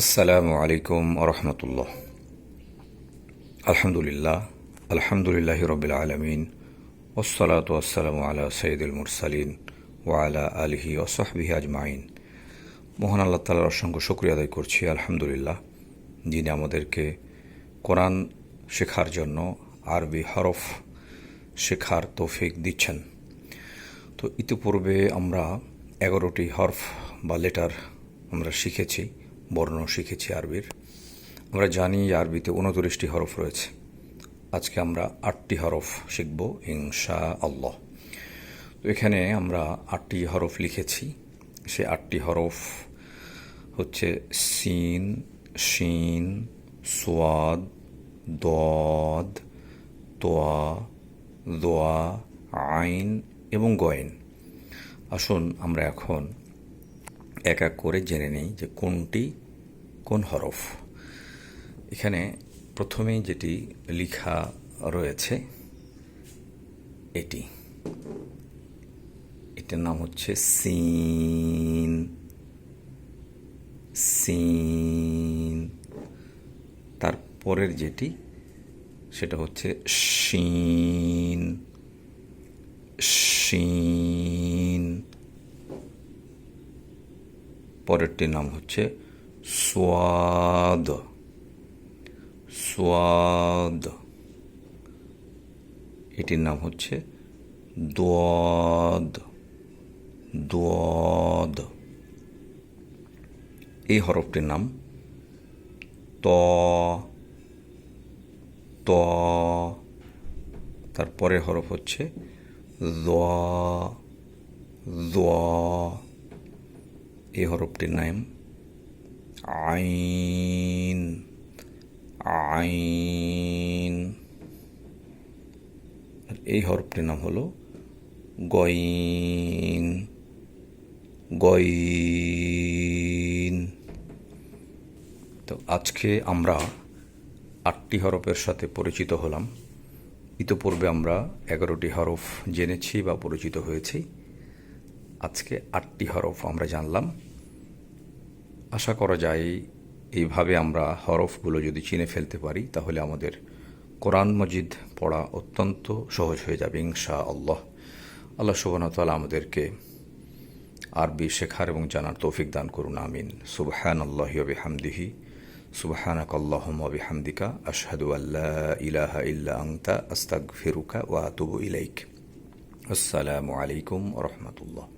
আসসালামু আলাইকুম আরহামতুল্লাহ আলহামদুলিল্লাহ আলহামদুলিল্লাহ রবিল আলমিন ওসলাত আসসালামু আলা সঈদুল মুরসালিন ওয়ালা আলহি ওসহবিহি আজমাইন। মোহন আল্লাহ তালার অসংখ্য শুক্রিয়া আদায় করছি, আলহামদুলিল্লাহ। যিনি আমাদেরকে কোরআন শেখার জন্য আরবি হরফ শেখার তৌফিক দিচ্ছেন। তো ইতিপূর্বে আমরা এগারোটি হরফ বা লেটার আমরা শিখেছি। বর্ণ শিখেছি আরবির। আমরা জানি আরবিতে উনত্রিশটি হরফ রয়েছে। আজকে আমরা আটটি হরফ শিখব ইনশা আল্লাহ তো এখানে আমরা আটটি হরফ লিখেছি। সে আটটি হরফ হচ্ছে সিন, শিন, সোয়াদ, দদ, তোয়া, দোয়া, আইন এবং গয়েন। আসুন আমরা এখন এক এক করে জেনে নিই যে কোনটি কোন হরফ। এখানে প্রথমেই যেটি লিখা রয়েছে, এটি। এটার নাম হচ্ছে সিন। সিন। তারপরের যেটি, সেটা হচ্ছে শিন। শিন। পরেরটির নাম হচ্ছে সোয়াদ সোয়াদ এটির নাম হচ্ছে দোয়াদ। দোয়াদ। এই হরফটির নাম ত। ত। তারপরে হরফ হচ্ছে দোয়া দোয়া এই হরফটির নাম? আইন। আইন। এই হরফটির নাম হলো গইন। গইন। তো আজকে আমরা আটটি হরফের সাথে পরিচিত হলাম। ইতোপূর্বে আমরা এগারোটি হরফ জেনেছি বা পরিচিত হয়েছি। আজকে আটটি হরফ আমরা জানলাম। আশা করা যায় এইভাবে আমরা হরফগুলো যদি চিনে ফেলতে পারি, তাহলে আমাদের কোরআন মজিদ পড়া অত্যন্ত সহজ হয়ে যাবে ইনশা আল্লাহ আল্লাহ সুবাহতালা আমাদেরকে আরবি শেখার এবং জানার তৌফিক দান করুন, আমিন। সুবহান আল্লাহ হামদিহি সুবহানাক আল্লাহুম বিহামদিকা, আশহাদু আল্লা ইলাহা ইল্লা আনতা, আস্তাগফিরুকা ওয়া আতুবু ইলাইক। আসসালামু আলাইকুম রাহমাতুল্লাহ।